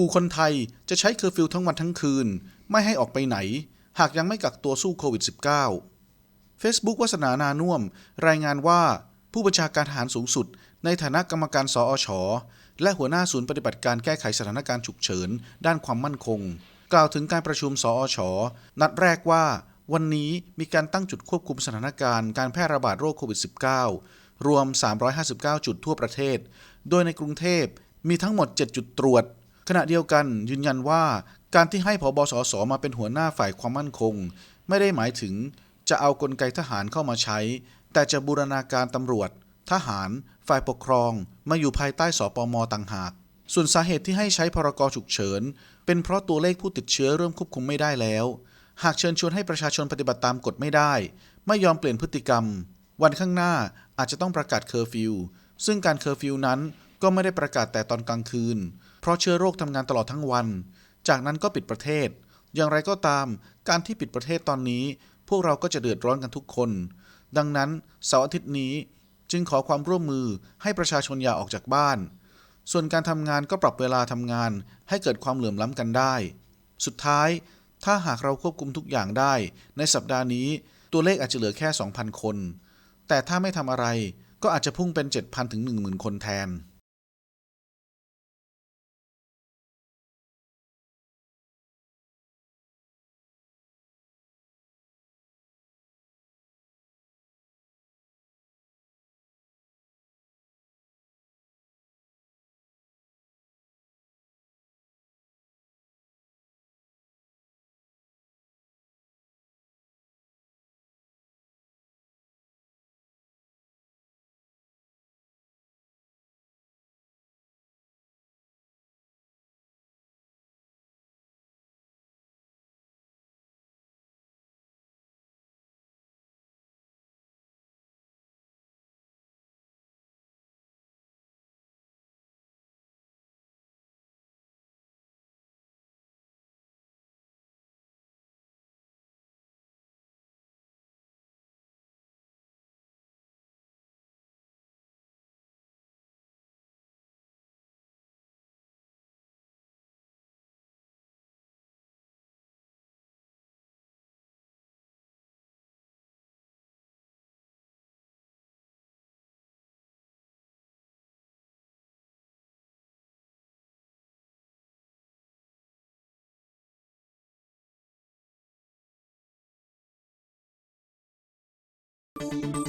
ขู่คนไทยจะใช้เคอร์ฟิวทั้งวันทั้งคืน ไม่ให้ออกไปไหน หากยังไม่กักตัวสู้โควิด -19 Facebook วัสนานานุ่วม รายงานว่าผู้บัญชาการทหารสูงสุด ในฐานะกรรมการสอชและหัวหน้าศูนย์ปฏิบัติการแก้ไขสถานการณ์ฉุกเฉิน ด้านความมั่นคง กล่าวถึงการประชุมสอชนัดแรกว่า วันนี้มีการตั้งจุดควบคุมสถานการณ์การแพร่ระบาดโรคโควิด -19 รวม 359 จุดทั่วประเทศ โดยในกรุงเทพมีทั้งหมด 7 จุดตรวจ ขณะเดียวกันยืนยันว่าการที่ให้ผบสสมาเป็นหัวหน้าฝ่ายความมั่นคง ไม่ได้หมายถึงจะเอากลไกทหารเข้ามาใช้ แต่จะบูรณาการตำรวจ ทหาร ฝ่ายปกครอง มาอยู่ภายใต้สปมต่างหาก ส่วนสาเหตุที่ให้ใช้พรกฉุกเฉิน เป็นเพราะตัวเลขผู้ติดเชื้อเริ่มควบคุมไม่ได้แล้ว หากเชิญชวนให้ประชาชนปฏิบัติตามกฎไม่ได้ ไม่ยอมเปลี่ยนพฤติกรรม วันข้างหน้าอาจจะต้องประกาศเคอร์ฟิวซึ่งการเคอร์ฟิวนั้น ก็ไม่ได้ประกาศแต่ตอนกลางคืน เพราะเชื้อโรคทำงานตลอดทั้งวัน จากนั้นก็ปิดประเทศ อย่างไรก็ตาม การที่ปิดประเทศตอนนี้ พวกเราก็จะเดือดร้อนกันทุกคน ดังนั้นเสาร์อาทิตย์นี้จึงขอความร่วมมือให้ประชาชนอย่าออกจากบ้าน ส่วนการทำงานก็ปรับเวลาทำงานให้เกิดความเหลื่อมล้ำกันได้ สุดท้าย ถ้าหากเราควบคุมทุกอย่างได้ ในสัปดาห์นี้ตัวเลขอาจจะเหลือแค่ 2,000 คน แต่ถ้าไม่ทำอะไรก็อาจจะพุ่งเป็น 7,000 ถึง 10,000 คนแทน Música